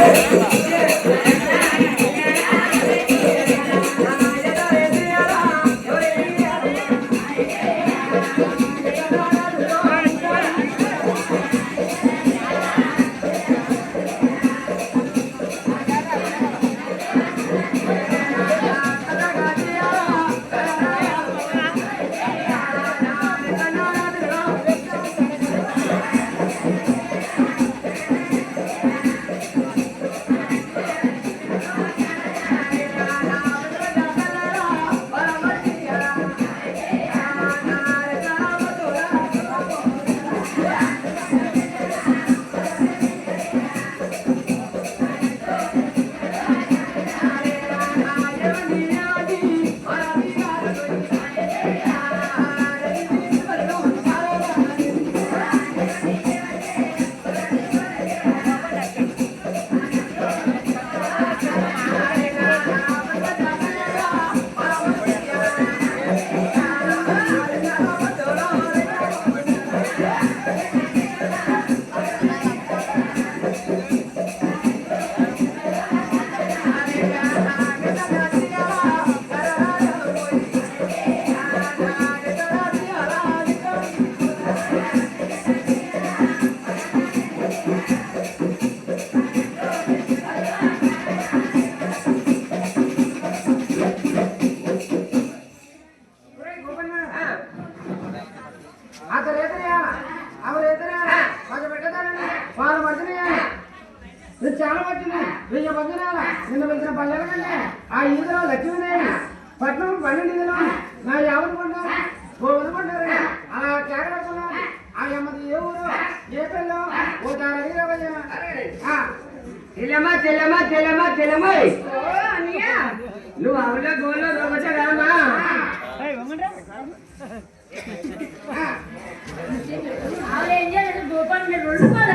Yeah. Lakshmidevi పట్నం పన్నెండు ఈదులో నా ఎవరు ఓ వదుకుంటారు అలా కేకలేస్తున్నాను ఆ ఎమ్మది ఏ ఊరు? ఏ పిల్ల ఓ దాని అడిగిరా చెల్లెమ్మా చెల్లెమ్మా చెల్లెమ్మా నువ్వు అవులో గోల్లో కదమ్మా ఆవిడ ఏం దూపాన్ని మీరు రెండు పాలు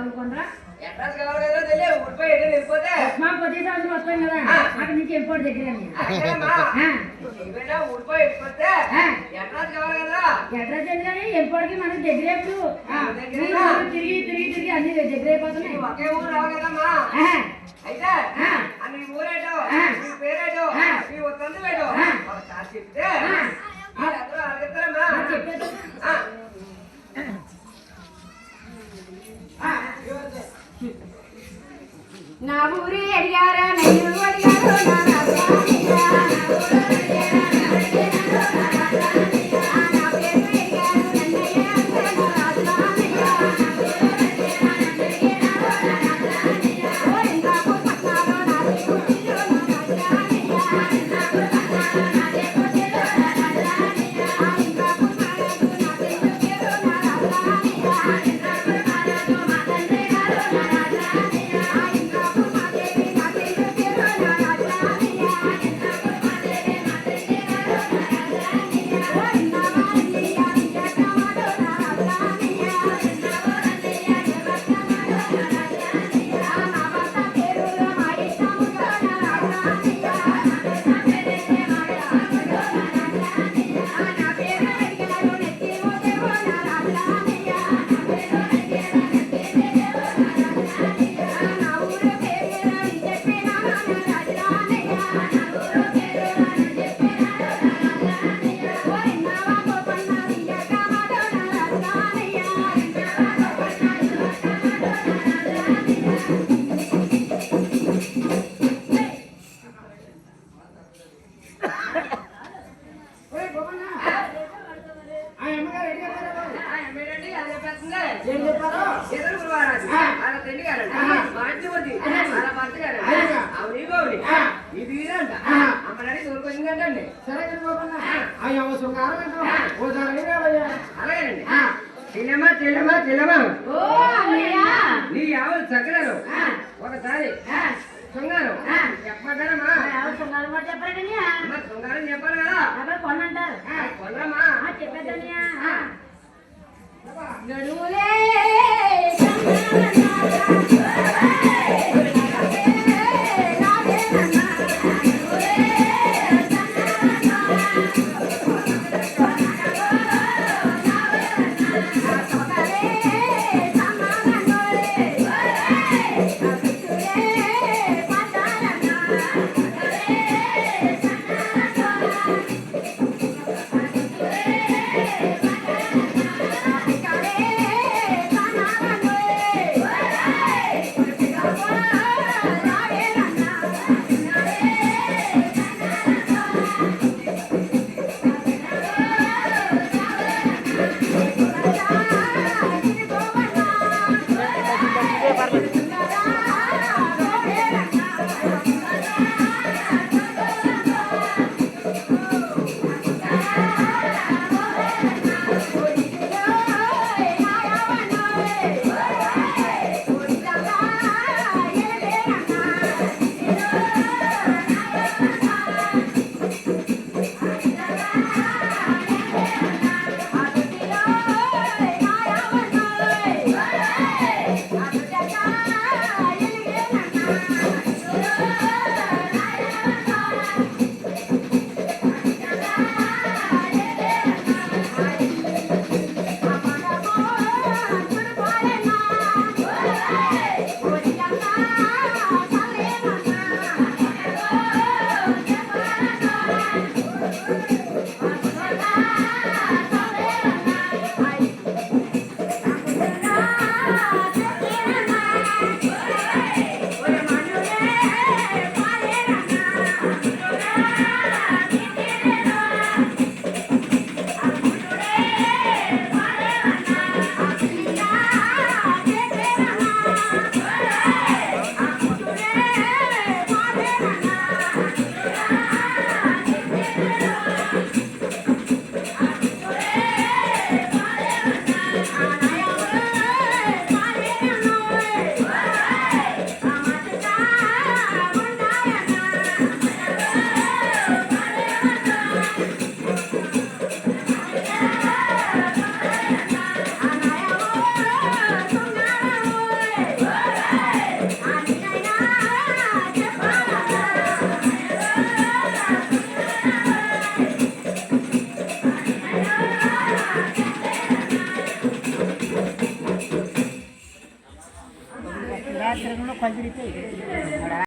ఆవుకొనరా? అడ్రస్ కావాలి కదా తెలియదు ఊరిపోయి వెళ్ళిపోతే. మా ప్రతి సంవత్సరం వస్తాం కదా అక్కడ నుంచి ఎంపోర్ట్ దగ్గర ఊరిపోయి వెళ్ళిపోతే అడ్రస్ కావాలి కదా. ఎడ్రస్ ఎందుకని ఎంపోర్ట్కి మనకి దగ్గర ఎప్పుడు? తిరిగి తిరిగి తిరిగి అన్ని దగ్గర అయిపోతున్నాయి. ఒకే ఊరు రావు కదమ్మా. అయితే. అని ఊరేటో పేరేటో ఏం చెప్పారు? ఇద్దరు గారు మా ఇంటి ఇది అంట సరే కదా బాబన్న అయ్యా ఓ శృంగారం ఏంటో ఓ ధరని అలాగేనండి చెల్లెమ్మా ఒకసారి సుంగారం చెప్పమంటారమ్మా సుంగారం కూడా చెప్పారనయ్యా సుంగారం చెప్పారు కదా అబ్బాయి కొనంటారు కొనమ్మా చెప్పేద్దనయ్యా గడువులే